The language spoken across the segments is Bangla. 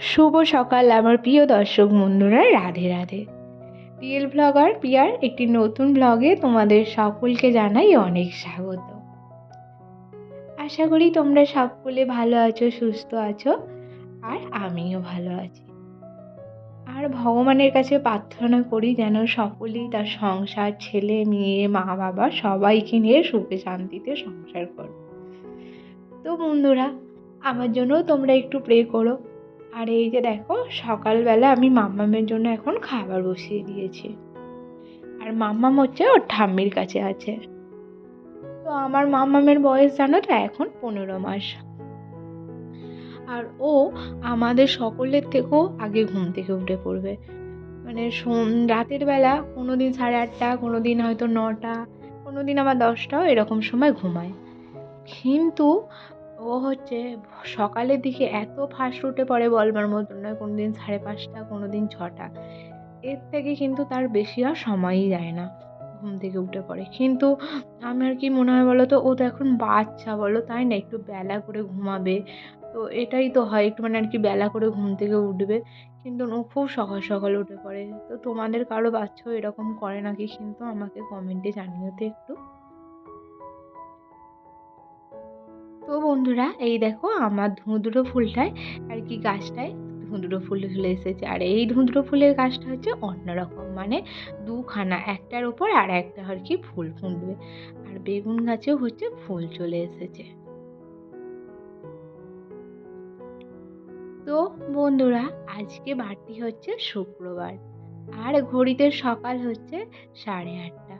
শুভ সকাল, আমার প্রিয় দর্শক বন্ধুরা, রাধে রাধে। রিয়েল ব্লগার পিয়ার একটি নতুন ব্লগে তোমাদের সকলকে জানাই অনেক স্বাগত। আশা করি তোমরা সকলে ভালো আছো, সুস্থ আছো, আর আমিও ভালো আছি। আর ভগবানের কাছে প্রার্থনা করি যেন সকলেই তার সংসার, ছেলে, মেয়ে মা বাবা সবাইকে নিয়ে সুখে শান্তিতে সংসার করো তো বন্ধুরা, আমার জন্যও তোমরা একটু প্রে করো। আর এই যে দেখো, সকালবেলা আমি মাম্মামের জন্য এখন খাবার বসিয়ে দিয়েছি। আর মাম্মাম হচ্ছে ওর ঠাম্মির কাছে আছে। তো আমার মাম্মামের বয়স জানো তো, এখন পনেরো মাস। আর ও আমাদের সকলের থেকেও আগে ঘুম থেকে উঠে পড়বে। মানে রাতের বেলা কোনো দিন সাড়ে আটটা কোনো দিন হয়তো নটা কোনো দিন আবার দশটাও এরকম সময় ঘুমায়। কিন্তু ও হচ্ছে সকালের দিকে এত ফাস্ট উঠে পড়ে বলবার মতন নয় কোনো দিন সাড়ে পাঁচটা কোনো দিন ছটা। এর থেকে কিন্তু তার বেশি আর সময়ই যায় না ঘুম থেকে উঠে পড়ে। কিন্তু আমার কি মনে হয় বলো তো ও তো এখন বাচ্চা বলো, তাই না? একটু বেলা করে ঘুমাবে। তো এটাই তো হয়, একটু মানে আর কি বেলা করে ঘুম থেকে উঠবে। কিন্তু ও খুব সকাল সকাল উঠে পড়ে। তো তোমাদের কারও বাচ্চাও এরকম করে নাকি? কিন্তু আমাকে কমেন্টে জানিও তো একটু। তো বন্ধুরা, এই দেখো আমার ধুঁদুরো ফুলটায় আর কি গাছটায় ধুঁদুরো ফুল চলে এসেছে। আর এই ধুঁদুরো ফুলের গাছটা হচ্ছে অন্যরকম মানে দুখানা, একটার ওপর আর একটা আর কি ফুল ফুটবে। আর বেগুন গাছেও হচ্ছে ফুল চলে এসেছে। তো বন্ধুরা, আজকে বারটি হচ্ছে শুক্রবার, আর ঘড়িতে সকাল হচ্ছে সাড়ে আটটা।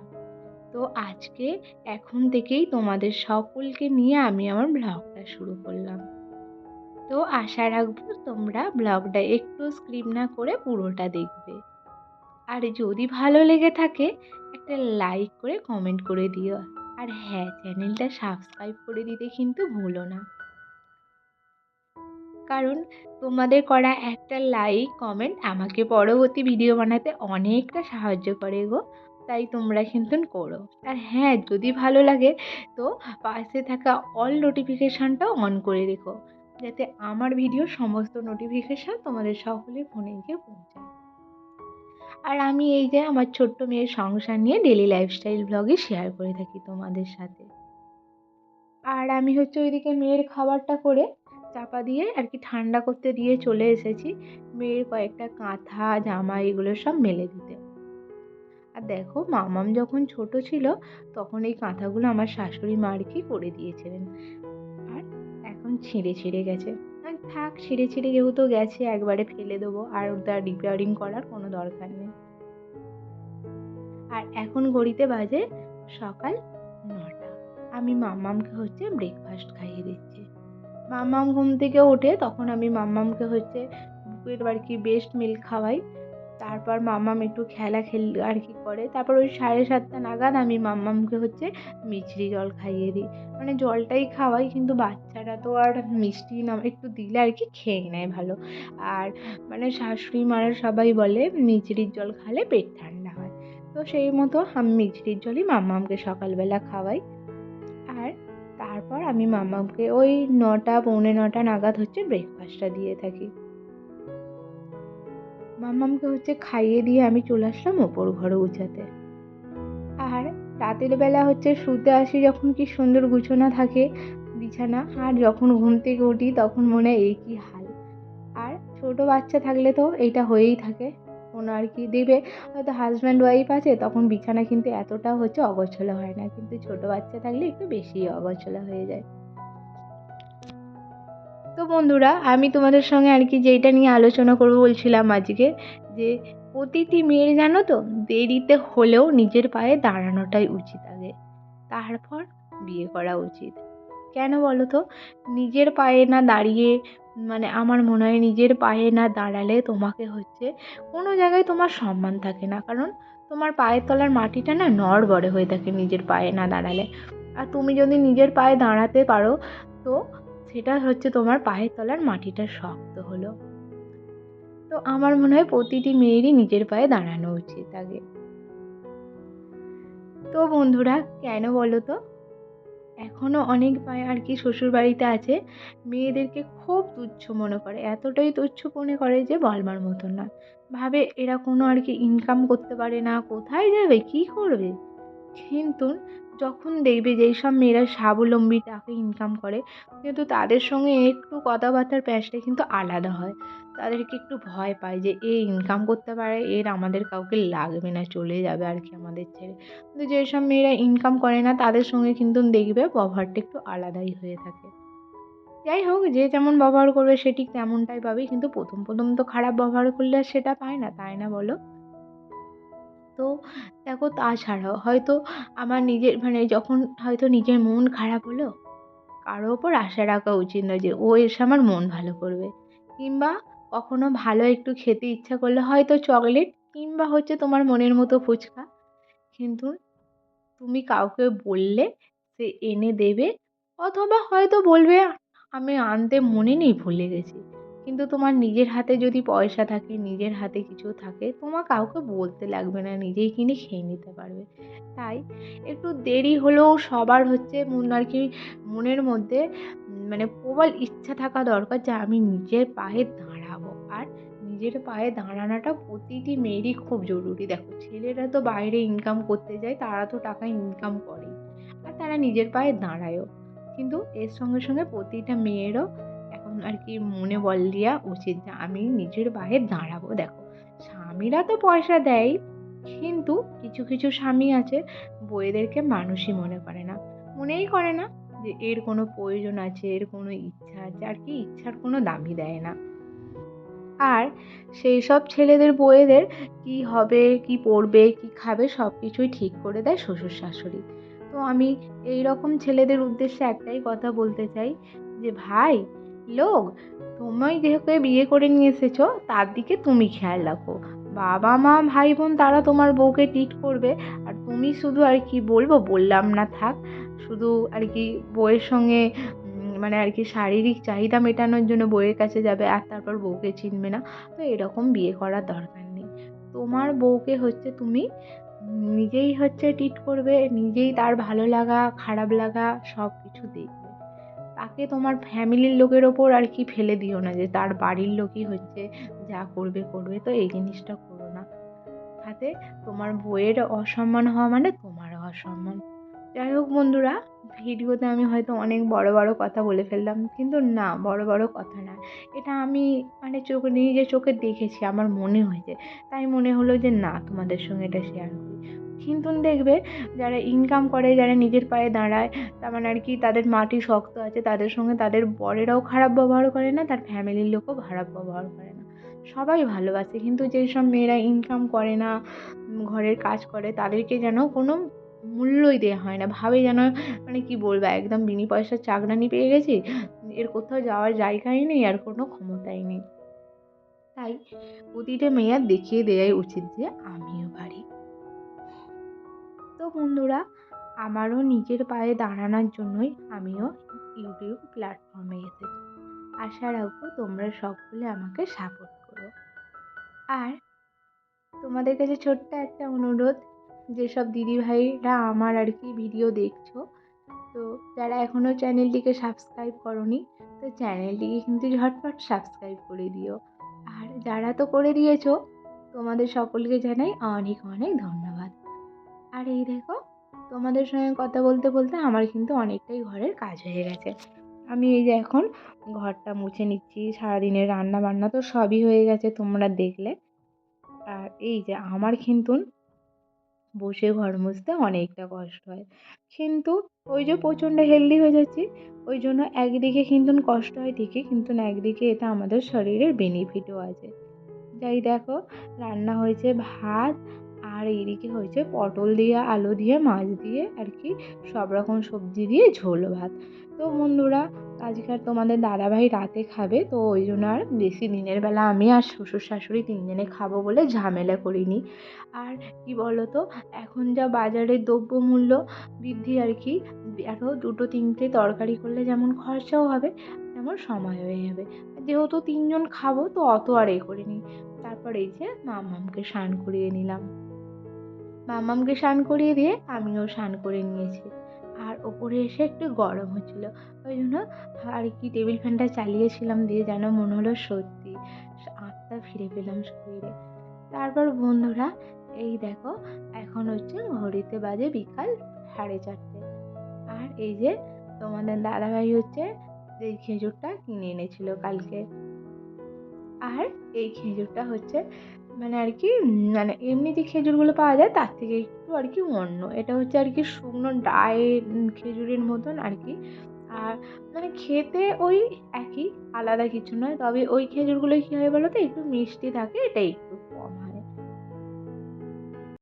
তো আজকে এখন থেকেই তোমাদের সকলকে নিয়ে আমি আমার ব্লগটা শুরু করলাম। তো আশা রাখব তোমরা ব্লগটা একটু স্ক্রিপ না করে পুরোটা দেখবে। আর যদি ভালো লেগে থাকে, একটা লাইক করে কমেন্ট করে দিও। আর হ্যাঁ চ্যানেলটা সাবস্ক্রাইব করে দিতে কিন্তু ভুলো না। কারণ তোমাদের করা একটা লাইক, কমেন্ট আমাকে পরবর্তী ভিডিও বানাতে অনেকটা সাহায্য করে গো। তাই তোমরা কিন্তু করো। আর হ্যাঁ যদি ভালো লাগে, তো পাশে থাকা অল নোটিফিকেশানটাও অন করে রেখো। যাতে আমার ভিডিও সমস্ত নোটিফিকেশান তোমাদের সকলের ফোনে গিয়ে পৌঁছায়। আর আমি এই যে আমার ছোট্ট মেয়ের সংসার নিয়ে ডেলি লাইফস্টাইল ব্লগে শেয়ার করে থাকি তোমাদের সাথে। আর আমি হচ্ছে ওইদিকে মেয়ের খাবারটা করে চাপা দিয়ে আর কি ঠান্ডা করতে দিয়ে চলে এসেছি। মেয়ের কয়েকটা কাঁথা, জামা, এগুলো সব মেলে দিতে। আর দেখো, মামাম যখন ছোট ছিল, তখন এই কাঁথাগুলো আমার শাশুড়ি মা আর কি করে দিয়েছিলেন। আর এখন ছিঁড়ে ছিঁড়ে গেছে। আর থাক, ছিঁড়ে ছিঁড়ে যেহেতু গেছে, একবারে ফেলে দেবো। আর ওটা রিপেয়ারিং করার কোনো দরকার নেই। আর এখন ঘড়িতে বাজে সকাল নটা। আমি মাম্মামকে হচ্ছে ব্রেকফাস্ট খাইয়ে দিচ্ছি। মাম্মাম ঘুম থেকে ওঠে, তখন আমি মাম্মামকে হচ্ছে বুকের কি বেস্ট মিল্ক খাওয়াই। তারপর মাম্মাম একটু খেলা খেল আর কি করে। তারপর ওই সাড়ে সাতটা নাগাদ আমি মাম্মামকে হচ্ছে মিছরি জল খাইয়ে দিই। মানে জলটাই খাওয়াই, কিন্তু বাচ্চারা তো আর মিষ্টি না, একটু দিলে আর কি খেয়ে নেয় ভালো। আর মানে শাশুড়ি মারা সবাই বলে মিছরির জল খালে পেট ঠান্ডা হয়। তো সেই মতো আমি মিছরির জলই মাম্মামকে সকালবেলা খাওয়াই। আর তারপর আমি মাম্মামকে ওই নটা, পৌনে নটা নাগাদ হচ্ছে ব্রেকফাস্টটা দিয়ে থাকি। মাম্মামকে হচ্ছে খাইয়ে দিয়ে আমি চলে আসলাম ওপর ঘরে গুছাতে আর রাতের বেলা হচ্ছে শুতে আসি যখন কি সুন্দর গুছানো থাকে, বিছানা, আর যখন ঘুম থেকে উঠি তখন মনে হয় এই কী হাল। আর ছোট বাচ্চা থাকলে তো এইটা হয়েই থাকে কোনো আর কি দেবে? হয়তো হাজব্যান্ড ওয়াইফ আছে, তখন বিছানা কিন্তু এতটা হচ্ছে অগোছলো হয় না, কিন্তু ছোট বাচ্চা থাকলে একটু বেশি অগোছলো হয়ে যায়। তো বন্ধুরা, আমি তোমাদের সঙ্গে আর কি যেইটা নিয়ে আলোচনা করব বলছিলাম আজকে, যে প্রতিটি মেয়ের জানো তো, দেরিতে হলেও নিজের পায়ে দাঁড়ানোটাই উচিত আগে। তারপর বিয়ে করা উচিত। কেন বলো তো? নিজের পায়ে না দাঁড়িয়ে মানে আমার মনে হয় নিজের পায়ে না দাঁড়ালে তোমাকে হচ্ছে কোনো জায়গায় তোমার সম্মান থাকে না। কারণ তোমার পায়ের তলার মাটিটা না নড়বড়ে হয়ে থাকে নিজের পায়ে না দাঁড়ালে। আর তুমি যদি নিজের পায়ে দাঁড়াতে পারো, তো সেটা হচ্ছে তোমার পায়ের তলার মাটিটা শক্ত হলো। তো আমার মনে হয় প্রতিটি মেয়েরই নিজের পায়ে দাঁড়ানো উচিত আগে। তো বন্ধুরা, কেন বলো তো? এখনও অনেক পায়ে আর কি শ্বশুরবাড়িতে আছে, মেয়েদেরকে খুব তুচ্ছ মনে করে। এতটাই তুচ্ছ মনে করে যে বলবার মতন না ভাবে এরা কোনো আর কি ইনকাম করতে পারে না, কোথায় যাবে, কী করবে? কিন্তু যখন দেখবে যেই সব মেয়েরা স্বাবলম্বী টাকা ইনকাম করে, কিন্তু তাদের সঙ্গে একটু কথাবার্তার প্যাচটা কিন্তু আলাদা হয়। তাদেরকে একটু ভয় পায় যে এ ইনকাম করতে পারে, এর আমাদের কাউকে লাগবে না, চলে যাবে আর কি আমাদের ছেড়ে। কিন্তু যেসব মেয়েরা ইনকাম করে না, তাদের সঙ্গে কিন্তু দেখবে ব্যবহারটা একটু আলাদাই হয়ে থাকে। যাই হোক, যে যেমন ব্যবহার করবে সে ঠিক তেমনটাই পাবে, কিন্তু প্রথম প্রথম তো খারাপ ব্যবহার করলে সেটা পায় না, তাই না বলো? তো দেখো তাছাড়াও হয়তো আমার নিজের মানে যখন হয়তো নিজের মন খারাপ হলো, কারও ওপর আশা রাখা উচিত নয় যে ও এসে আমার মন ভালো করবে। কিংবা কখনো ভালো একটু খেতে ইচ্ছা করলে হয়তো চকলেট কিংবা হচ্ছে তোমার মনের মতো ফুচকা। কিন্তু তুমি কাউকে বললে সে এনে দেবে অথবা হয়তো বলবে, আমি আনতে মনে নেই, ভুলে গেছি। কিন্তু তোমার নিজের হাতে যদি পয়সা থাকে, নিজের হাতে কিছু থাকে তোমার কাউকে বলতে লাগবে না, নিজেই কিনে খেয়ে নিতে পারবে। তাই একটু দেরি হলেও সবার হচ্ছে আর কি, মনের মধ্যে মানে প্রবল ইচ্ছা থাকা দরকার যে আমি নিজের পায়ে দাঁড়াবো। আর নিজের পায়ে দাঁড়ানোটা প্রতিটি মেয়েরই খুব জরুরি। দেখো, ছেলেরা তো বাইরে ইনকাম করতে যায়, তারা তো টাকা ইনকাম করেই। আর তারা নিজের পায়ে দাঁড়ায়ও। কিন্তু এর সঙ্গে সঙ্গে প্রতিটা মেয়েরও আর কি মনে বল দেওয়া উচিত যে আমি নিজের পায়ে দাঁড়াবো। দেখো, স্বামীরা তো পয়সা দেয়, কিন্তু কিছু কিছু স্বামী আছে, বইয়েদেরকে মানুষই মনে করে না। মনেই করে না যে এর কোনো প্রয়োজন আছে, এর কোনো ইচ্ছা আছে, আর কি ইচ্ছার কোনো দামই দেয় না। আর সেই সব ছেলেদের, বইয়েদের কী হবে, কী পড়বে, কী খাবে, সব কিছুই ঠিক করে দেয় শ্বশুর শাশুড়ি। তো আমি এই রকম ছেলেদের উদ্দেশ্যে একটাই কথা বলতে চাই যে, ভাই লোক, তুমি যেহেতু বিয়ে করে নিয়ে এসেছ, তার দিকে তুমি খেয়াল রাখো। বাবা মা, ভাই বোন, তারা তোমার বউকে ট্রিট করবে, আর তুমি শুধু আর কি বলব, বললাম না থাক। শুধু আর কি বউয়ের সঙ্গে মানে আর কি শারীরিক চাহিদা মেটানোর জন্য বউয়ের কাছে যাবে, আর তারপর বউকে চিনবে না। তো এরকম বিয়ে করার দরকার নেই। তোমার বউকে হচ্ছে তুমি নিজেই হচ্ছে ট্রিট করবে, নিজেই তার ভালো লাগা, খারাপ লাগা সব কিছু দেখবে। তাকে তোমার ফ্যামিলির লোকের ওপর আর কি ফেলে দিও না যে তার বাড়ির লোকই হচ্ছে যা করবে করবে। তো এই জিনিসটা করো না। তাতে তোমার বইয়ের অসম্মান হওয়া মানে তোমারও অসম্মান। যাই হোক বন্ধুরা, ভিডিওতে আমি হয়তো অনেক বড় বড় কথা বলে ফেললাম, কিন্তু না, বড় বড় কথা না। এটা আমি মানে চোখে নিজের চোখে দেখেছি, আমার মনে হয়েছে। তাই মনে হলো যে না, তোমাদের সঙ্গে এটা শেয়ার করি। কিন্তু দেখবে, যারা ইনকাম করে, যারা নিজের পায়ে দাঁড়ায় তার মানে আর কি তাদের মাটি শক্ত আছে, তাদের সঙ্গে তাদের বরেরাও খারাপ ব্যবহার করে না, তার ফ্যামিলির লোকও খারাপ ব্যবহার করে না। সবাই ভালোবাসে, কিন্তু যেসব মেয়েরা ইনকাম করে না, ঘরের কাজ করে, তাদেরকে যেন কোনো মূল্যই দেওয়া হয় না। ভাবে যেন মানে কী বলব, একদম বিনি পয়সার চাকরানি পেয়ে গেছি, এর কোথাও যাওয়ার জায়গাই নেই আর কোনো ক্ষমতাই নেই। তাই প্রতিটা মেয়ের দেখিয়ে দেওয়াই উচিত যে, আমিও পারি। তো বন্ধুরা, আমারও নিজের পায়ে দাঁড়ানোর জন্যই আমিও ইউটিউব প্ল্যাটফর্মে এসেছি। আশা রাখব তোমরা সকলে আমাকে সাপোর্ট করো। আর তোমাদের কাছে ছোট্ট একটা অনুরোধ, যেসব দিদিভাইরা আমার আর কি ভিডিও দেখছ, তো যারা এখনও চ্যানেলটিকে সাবস্ক্রাইব করনি, তো চ্যানেলটিকে কিন্তু ঝটপট সাবস্ক্রাইব করে দিও। আর যারা তো করে দিয়েছ, তোমাদের সকলকে জানাই অনেক অনেক ধন্যবাদ। আর এই দেখো, তোমাদের সঙ্গে কথা বলতে বলতে আমার কিন্তু অনেকটাই ঘরের কাজ হয়ে গেছে। আমি এই যে এখন ঘরটা মুছে নিচ্ছি, সারাদিনের রান্না বান্না তো সবই হয়ে গেছে তোমরা দেখলে। আর এই যে আমার কিন্তু বসে ঘর মুছতে অনেকটা কষ্ট হয়। কিন্তু ওই যে প্রচণ্ড হেলদি হয়ে যাচ্ছি, ওই জন্য একদিকে কিন্তু কষ্ট হয় ঠিকই, কিন্তু একদিকে এটা আমাদের শরীরের বেনিফিটও আছে। যাই দেখো, রান্না হয়েছে ভাত আর এইদিকে হয়েছে পটল দিয়ে, আলু দিয়ে, মাছ দিয়ে আর কি সব রকম সবজি দিয়ে ঝোল ভাত। তো বন্ধুরা, আজকে তোমাদের দাদাভাই রাতে খাবে, তো ওই জন্য আর বেশি দিনের বেলা আমি আর শ্বশুর শাশুড়ি তিনজনে খাব বলে ঝামেলা করিনি। আর কি বলো তো এখন যা বাজারের দ্রব্যমূল্য বৃদ্ধি আর কি আরও দুটো তিনটে তরকারি করলে যেমন খরচাও হবে, তেমন সময় হয়ে যাবে যেহেতু তিনজন খাব, তো অত আর এ করিনি। তারপর এই যে মামামকে স্নান করিয়ে নিলাম। মামামকে স্নান করিয়ে দিয়ে আমিও স্নান করে নিয়েছি। আর ওপরে এসে একটু গরম হচ্ছিল। ওই জন্য আর কি টেবিল ফ্যানটা চালিয়েছিলাম দিয়ে যেন মনে হলো সত্যি। আত্মা ফিরে পেলাম শরীরে। তারপর বন্ধুরা, এই দেখো, এখন হচ্ছে ঘড়িতে বাজে বিকাল সাড়ে চারটে। আর এই যে তোমাদের দাদাভাই হচ্ছে এই খেজুরটা কিনে এনেছিল কালকে। আর এই খেজুরটা হচ্ছে মানে আর কি মানে এমনি যে খেজুরগুলো পাওয়া যায় তার থেকে একটু আর কি অন্য। এটা হচ্ছে আর কি শুকনো ড্রাই খেজুরের মতন আর কি। আর মানে খেতে ওই একই, আলাদা কিছু নয়। তবে ওই খেজুরগুলো কী হয় বলো তো, একটু মিষ্টি থাকে, এটা একটু কম